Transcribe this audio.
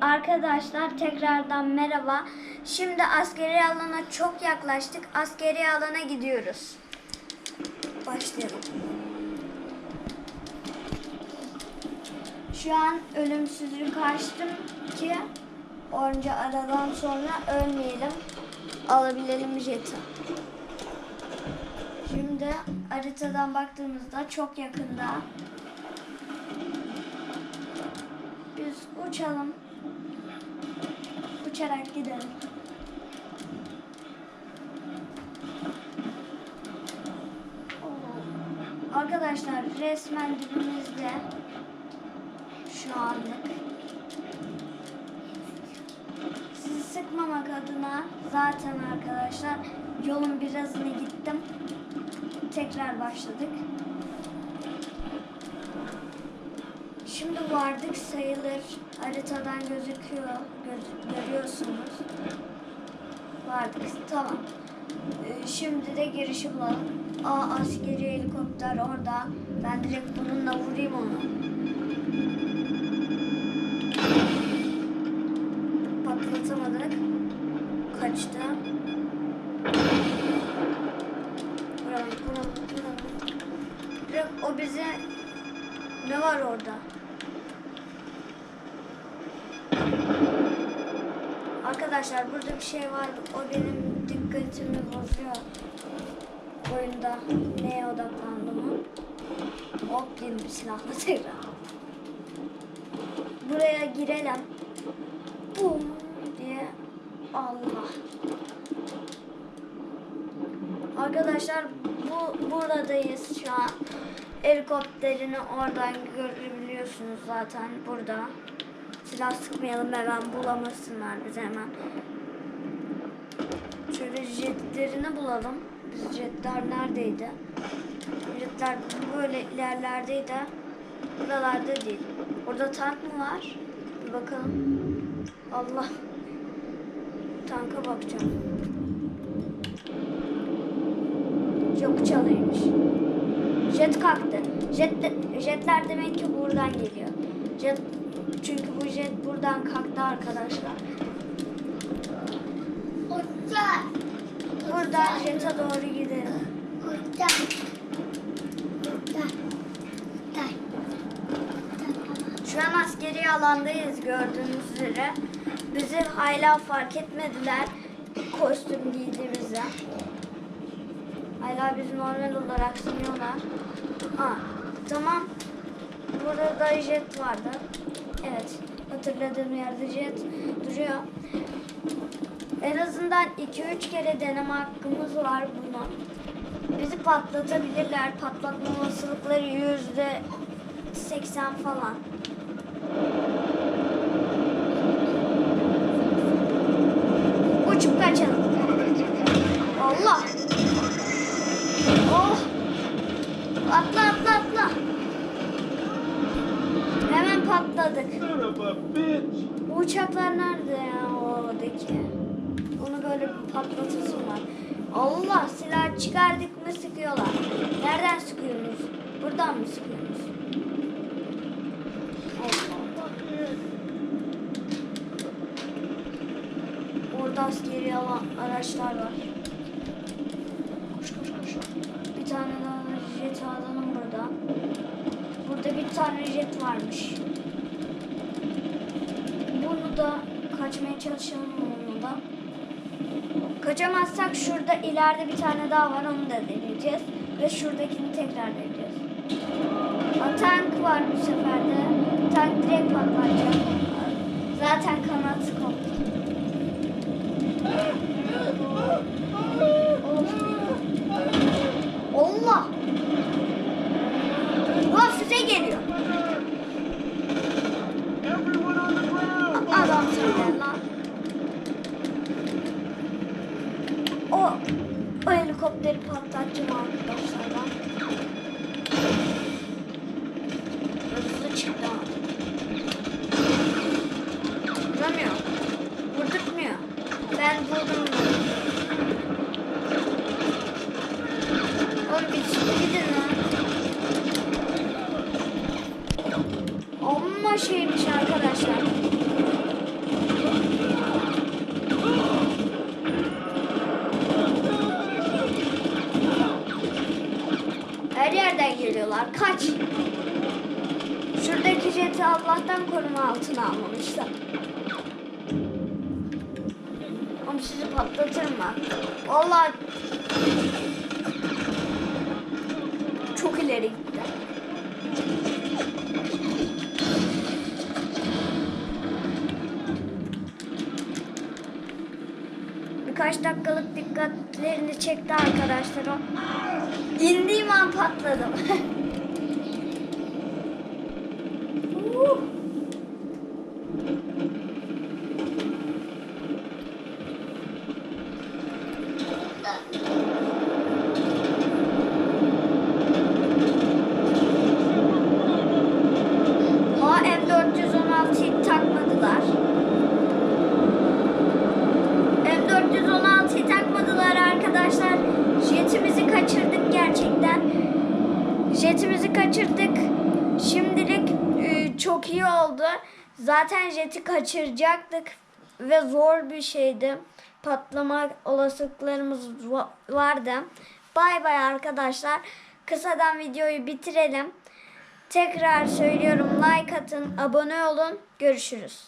Arkadaşlar tekrardan merhaba. Şimdi askeri alana çok yaklaştık. Askeri alana gidiyoruz. Başlayalım. Şu an ölümsüzlük açtım ki onca aradan sonra ölmeyelim. Alabilelim jeti. Şimdi haritadan baktığımızda çok yakında. Biz uçalım. Uçarak gidelim. Arkadaşlar resmen dibimizde şu anlık. Sizi sıkmamak adına zaten arkadaşlar yolun birazını gittim. Tekrar başladık. Şimdi vardık sayılır. Haritadan gözüküyor. Göz, görüyorsunuz. Vardık. Tamam. Ee, şimdi de girişi bulalım. Aa askeri helikopter orada. Ben direkt bununla vurayım onu. Patlatamadık. Kaçtı. Vuralım, vuralım, vuralım. Direkt o bize ne var orada? Arkadaşlar burada bir şey var. O benim dikkatimi bozuyor. Oyunda neye odaklandığımı. Hop diye bir silahla tekrar. Buraya girelim. Bum diye. Allah. Arkadaşlar bu buradayız şu an. Helikopterini oradan görebiliyorsunuz zaten burada. Silah sıkmayalım hemen bulamasınlar bizi hemen. Şöyle jetlerini bulalım. Biz jetler neredeydi? Jetler böyle ilerlerdeydi. Buralarda değil. Orada tank mı var? Bir bakalım. Allah. Tanka bakacağım. Yok çalıymış. Jet kalktı. Jet jetler demek ki buradan geliyor. Jet çünkü bu jet buradan kalktı arkadaşlar. Uçak. Buradan jete doğru gidelim. Uçak. Şu an askeri alandayız gördüğünüz üzere. Bizi hala fark etmediler kostüm giydiğimizde. Hala bizi normal olarak sanıyorlar. Aa, tamam. Burada da jet vardı. Evet. Hatırladığım yerde jet duruyor. En azından 2-3 kere deneme hakkımız var bunu. Bizi patlatabilirler. Patlatma olasılıkları yüzde 80 falan. Patladık. Bu uçaklar nerede ya o havadaki? Onu böyle bir patlatasım var. Allah silah çıkardık mı sıkıyorlar. Nereden sıkıyorsunuz? Buradan mı sıkıyorsunuz? Allah. Orada askeri araçlar var. Koş koş koş. Bir tane daha jet alalım burada. Burada bir tane jet varmış. Bunu da kaçmaya çalışalım onu da. Kaçamazsak şurada ileride bir tane daha var onu da deneyeceğiz. Ve şuradakini tekrar deneyeceğiz. Aa, tank var bu sefer de. Tank direkt patlayacak. Zaten kanatı koptu. O, o helikopteri patlatacağım arkadaşlar ben. Hızlı çıktı. Vuramıyor. Vurdurtmuyor. Ben vurdum. Oğlum bir gidin lan. Amma şeymiş arkadaşlar. Nereden geliyorlar? Kaç. Şuradaki jeti Allah'tan koruma altına almamışlar. Ama sizi patlatır mı? Vallahi çok ileri gitti. Birkaç dakikalık dikkatlerini çekti arkadaşlar. İndiğim an patladım. Uh. Ha M416'yı takmadılar. M416'yı takmadılar arkadaşlar. Jetimizi kaçırdık gerçekten. Jetimizi kaçırdık. Şimdilik e, çok iyi oldu. Zaten jeti kaçıracaktık ve zor bir şeydi. Patlama olasılıklarımız va- vardı. Bay bay arkadaşlar. Kısadan videoyu bitirelim. Tekrar söylüyorum like atın, abone olun. Görüşürüz.